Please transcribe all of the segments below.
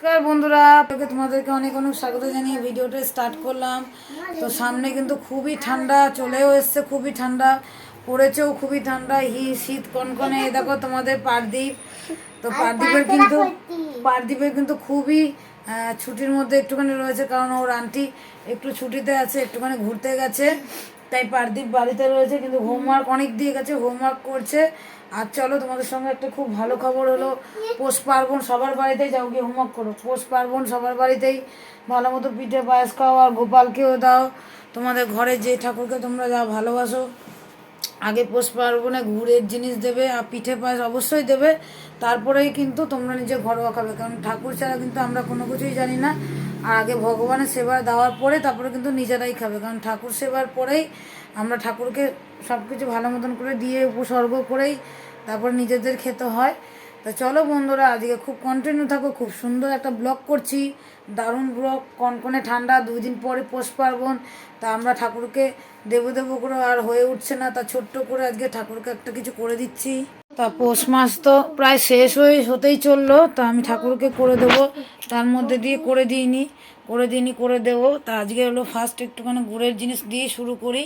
নমস্কার বন্ধুরা। আপনাকে তোমাদেরকে অনেক অনেক স্বাগত জানিয়ে ভিডিওটা স্টার্ট করলাম। তো সামনে কিন্তু খুবই ঠান্ডা চলেও এসছে খুবই ঠান্ডা পড়েছেও খুবই ঠান্ডা হি শীত কনকনে দেখো তোমাদের পারদ্বীপ তো পারদ্বীপের কিন্তু পারদ্বীপের কিন্তু খুবই ছুটির মধ্যে একটুখানি রয়েছে কারণ ওর আন্টি একটু ছুটিতে আছে একটুখানি ঘুরতে গেছে। তাই পারদীপ বাড়িতে রয়েছে কিন্তু হোমওয়ার্ক অনেক দিয়ে গেছে হোমওয়ার্ক করছে। আর চলো, তোমাদের সঙ্গে একটা খুব ভালো খবর হলো। পৌষ পার্বণ সবার বাড়িতেই যাও, গিয়ে হোমওয়ার্ক করো। পৌষ পার্বণ সবার বাড়িতেই ভালো মতো পিঠে পায়েস খাও আর গোপালকেও দাও। তোমাদের ঘরে যে ঠাকুরকে তোমরা যা ভালোবাসো, আগে পৌষ পার্বণে গুড়ের জিনিস দেবে আর পিঠে পায়েস অবশ্যই দেবে। তারপরেই কিন্তু তোমরা নিজে ঘরোয়া খাবে, কারণ ঠাকুর ছাড়া কিন্তু আমরা কোনো কিছুই জানি না। আর আগে ভগবানের সেবা দেওয়ার পরে তারপরে কিন্তু নিজেরাই খাবে, কারণ ঠাকুর সেবার পরেই আমরা ঠাকুরকে সব কিছু ভালো মতন করে দিয়ে উপসর্গ করেই তারপর নিজেদের খেতে হয়। তা চলো বন্ধুরা, আজকে খুব কন্টিনিউ থাকো, খুব সুন্দর একটা ব্লগ করছি। দারুণ ব্লগ কনকনে ঠান্ডা দুই দিন পরে পোষ পার্বণ। তা আমরা ঠাকুরকে দেবো করে আর হয়ে উঠছে না, তা ছোট্ট করে আজকে ঠাকুরকে একটা কিছু করে দিচ্ছি। তা পৌষ মাস তো প্রায় শেষ হয়ে, হতেই চলল। তা আমি ঠাকুরকে করে দেবো। তার মধ্যে দিয়ে করে দিইনি। করে দিইনি, করে দেবো। তা আজকে হলো ফার্স্ট একটুখানি গুড়ের জিনিস দিয়ে শুরু করি।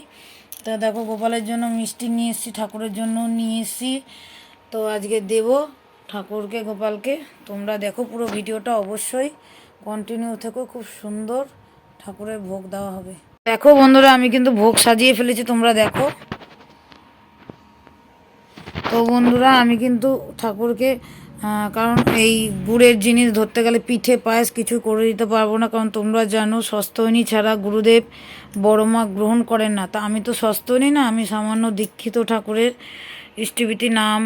তা দেখো গোপালের জন্য মিষ্টি নিয়ে এসেছি, ঠাকুরের জন্য নিয়ে এসেছি। তো আজকে দেব ঠাকুরকে, গোপালকে। তোমরা দেখো পুরো ভিডিওটা অবশ্যই। কন্টিনিউ থেকো, খুব সুন্দর ঠাকুরের ভোগ দেওয়া হবে। দেখো বন্ধুরা, আমি কিন্তু ভোগ সাজিয়ে ফেলেছি, তোমরা দেখো। তো বন্ধুরা, আমি কিন্তু ঠাকুরকে কারণ এই গুড়ের জিনিস ধরতে গেলে পিঠে, পায়েস কিছু করে দিতে পারব না, কারণ তোমরা জানো সস্তনী ছাড়া গুরুদেব বড় মা গ্রহণ করেন না। তা আমি তো সস্তনী না, আমি সামান্য দীক্ষিত ঠাকুরের ইষ্টিভীতি নাম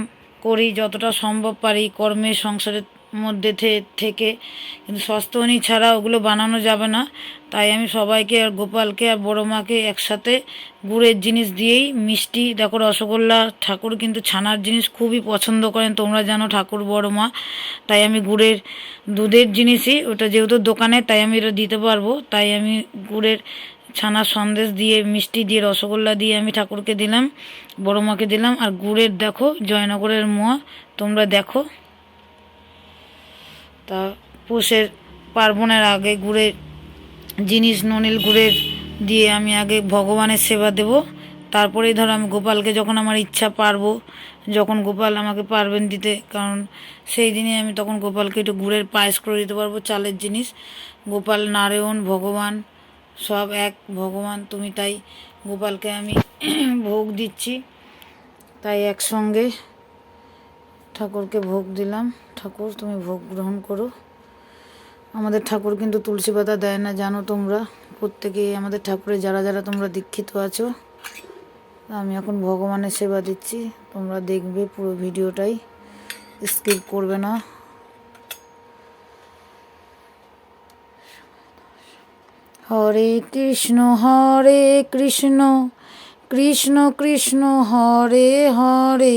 করি, যতটা সম্ভব পারি কর্মের সংসারের মধ্যে থেকে। কিন্তু সস্তনী ছাড়া ওগুলো বানানো যাবে না। তাই আমি সবাইকে আর গোপালকে আর বড় মাকে একসাথে গুড়ের জিনিস দিয়েই মিষ্টি, দেখো রসগোল্লা, ঠাকুর কিন্তু ছানার জিনিস খুবই পছন্দ করেন, তোমরা জানো ঠাকুর বড় মা। তাই আমি গুড়ের দুধের জিনিসই, ওটা যেহেতু দোকানে, তাই আমি এটা দিতে পারব। তাই আমি গুড়ের ছানার সন্দেশ দিয়ে, মিষ্টি দিয়ে, রসগোল্লা দিয়ে আমি ঠাকুরকে দিলাম, বড় মাকে দিলাম। আর গুড়ের দেখো, জয়নগরের মোয়া, তোমরা দেখো। তা পৌষের পার্বণের আগে গুড়ের জিনিস ননিল গুড়ের দিয়ে আমি আগে ভগবানের সেবা দেব। তারপরেই ধরো আমি গোপালকে যখন আমার ইচ্ছা পারব, যখন গোপাল আমাকে পারবেন দিতে, কারণ সেই দিনে আমি তখন গোপালকে একটু গুড়ের পায়েস করে দিতে পারব, চালের জিনিস। গোপাল নারায়ণ, ভগবান, সব এক, ভগবান তুমি তাই। গোপালকে আমি ভোগ দিচ্ছি, তাই একসঙ্গে ঠাকুরকে ভোগ দিলাম। ঠাকুর, তুমি ভোগ গ্রহণ করো। আমাদের ঠাকুর কিন্তু তুলসী পাতা দেয় না, জানো তোমরা? প্রত্যেকেই আমাদের ঠাকুরের যারা যারা তোমরা দীক্ষিত আছো, আমি এখন ভগবানের সেবা দিচ্ছি। তোমরা দেখবে পুরো ভিডিওটাই। স্কিপ করবে না। হরে কৃষ্ণ হরে কৃষ্ণ কৃষ্ণ কৃষ্ণ, হরে হরে।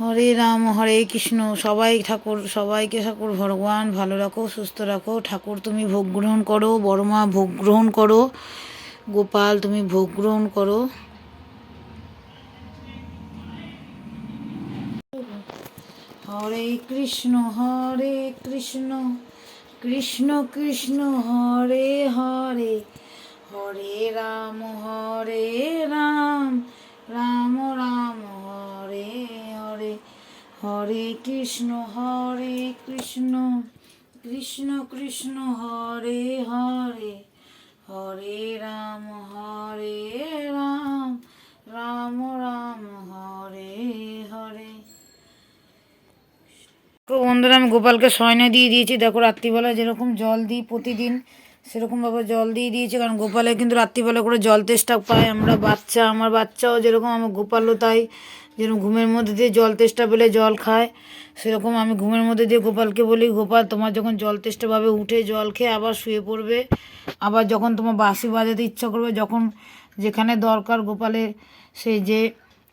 হরে রাম, হরে কৃষ্ণ, সবাই ঠাকুর, সবাইকে ঠাকুর, ভগবান, ভালো রাখো, সুস্থ রাখো। ঠাকুর, তুমি ভোগ গ্রহণ করো, বড় মা ভোগ গ্রহণ করো, গোপাল, তুমি ভোগ গ্রহণ করো। হরে কৃষ্ণ হরে কৃষ্ণ কৃষ্ণ কৃষ্ণ, হরে হরে হরে রাম, হরে হরে কৃষ্ণ হরে কৃষ্ণ কৃষ্ণ কৃষ্ণ, হরে হরে হরে রাম হরে রাম রাম রাম, হরে হরে। তো বন্ধুরা, আমি গোপালকে সয়না দিয়ে দিয়েছি। দেখো রাত্রিবেলা যেরকম জল দিই প্রতিদিন সেরকমভাবে জল দিয়ে দিয়েছি। কারণ গোপালে কিন্তু রাত্রিবেলা করে জল তেষ্টা পায়। আমরা বাচ্চা, আমার বাচ্চাও যেরকম, আমার গোপালও তাই। যেরকম ঘুমের মধ্যে দিয়ে জল তেষ্টা পেলে জল খায়, সেরকম আমি ঘুমের মধ্যে দিয়ে গোপালকে বলি, গোপাল তোমার যখন জল তেষ্টাভাবে উঠে জল খেয়ে আবার শুয়ে পড়বে, আবার যখন তোমার বাঁশি বাজাতে ইচ্ছা করবে, যখন যেখানে দরকার গোপালের সেই যে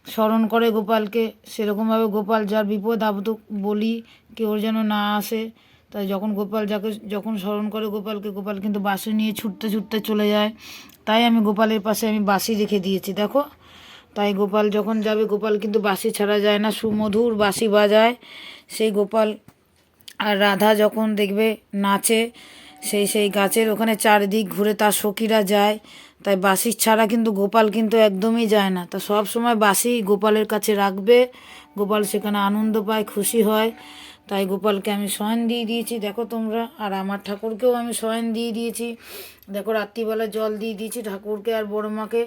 স্মরণ করে গোপালকে, সেরকমভাবে গোপাল যার বিপদ আপদ বলি, কেউ যেন না আসে, তাই যখন গোপাল যাকে যখন স্মরণ করে গোপালকে, গোপাল কিন্তু বাঁশি নিয়ে ছুটতে ছুটতে চলে যায়, তাই আমি গোপালের পাশে আমি বাঁশি রেখে দিয়েছি, দেখো। তাই গোপাল যখন যাবে, গোপাল কিন্তু বাঁশি ছাড়া যায় না। সুমধুর বাঁশি বাজায় সেই গোপাল। আর রাধা যখন দেখবে নাচে, সেই সেই গাছের ওখানে চারিদিক ঘুরে তার সখীরা যায়। তাই বাঁশি ছাড়া কিন্তু গোপাল কিন্তু একদমই যায় না। তা সব সময় বাঁশি গোপালের কাছে রাখবে। গোপাল সেখানে আনন্দ পায়, খুশি হয়। তাই গোপালকে আমি শয়ন দিয়ে দিয়েছি। দেখো তোমরা, আর আমার ঠাকুরকেও আমি শয়ন দিয়ে দিয়েছি। দেখো রাত্রিবেলা জল দিয়ে দিয়েছি ঠাকুরকে আর বড় মাকে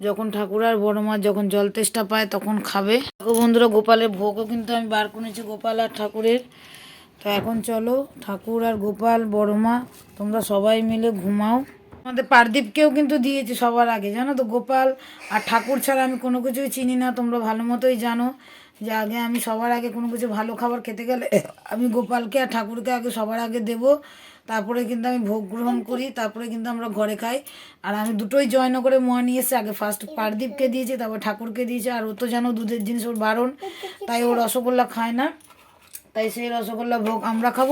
যখন ঠাকুর আর বড় মা যখন জল তেষ্টা পায়, তখন খাবে। বন্ধুরা, গোপালের ভোগও কিন্তু আমি বার করেছি, গোপাল আর ঠাকুরের। তো এখন চলো, ঠাকুর আর গোপাল, বড় মা, তোমরা সবাই মিলে ঘুমাও। আমাদের পারদীপকেও কিন্তু দিয়েছি সবার আগে, জানো তো? গোপাল আর ঠাকুর ছাড়া আমি কোনো কিছুই চিনি না, তোমরা ভালো মতোই জানো যে আগে আমি সবার আগে কোনো কিছু ভালো খাবার খেতে গেলে আমি গোপালকে আর ঠাকুরকে আগে সবার আগে দেব। তারপরে কিন্তু আমি ভোগ গ্রহণ করি তারপরে কিন্তু আমরা ঘরে খাই। আর আমি দুটোই জয়ন করে মোয়া নিয়ে এসে আগে ফার্স্ট পারদীপকে দিয়েছি তারপর ঠাকুরকে দিয়েছি আর ও তো জানো দুধের জিনিস ওর বারণ। তাই ও রসগোল্লা খায় না। তাই সেই রসগোল্লা ভোগ আমরা খাব।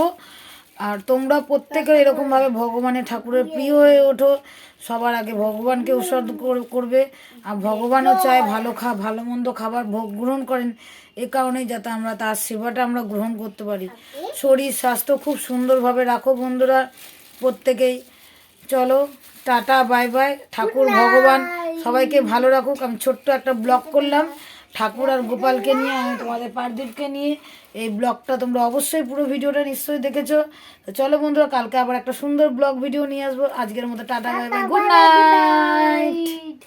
আর তোমরা প্রত্যেকে এরকমভাবে ভগবানের ঠাকুরের প্রিয় হয়ে ওঠো। সবার আগে ভগবানকে উৎসর্গ করবে। আর ভগবানও চায় ভালো খা ভালো মন্দ খাবার ভোগ গ্রহণ করেন। এ কারণেই যাতে আমরা তার সেবাটা আমরা গ্রহণ করতে পারি। শরীর, স্বাস্থ্য খুব সুন্দরভাবে রাখো বন্ধুরা প্রত্যেকেই। চলো, টাটা, বাই বাই। ঠাকুর, ভগবান, সবাইকে ভালো রাখুক। আমি ছোট্ট একটা ব্লগ করলাম। ঠাকুর আর গোপালকে নিয়ে, আমি তোমাদের পারদীপকে নিয়ে, এই ব্লগটা তোমরা অবশ্যই পুরো ভিডিওটা নিশ্চয়ই দেখেছ। চলো বন্ধুরা, কালকে আবার একটা সুন্দর ব্লগ ভিডিও নিয়ে আসব। আজকের মতো tata bye bye good night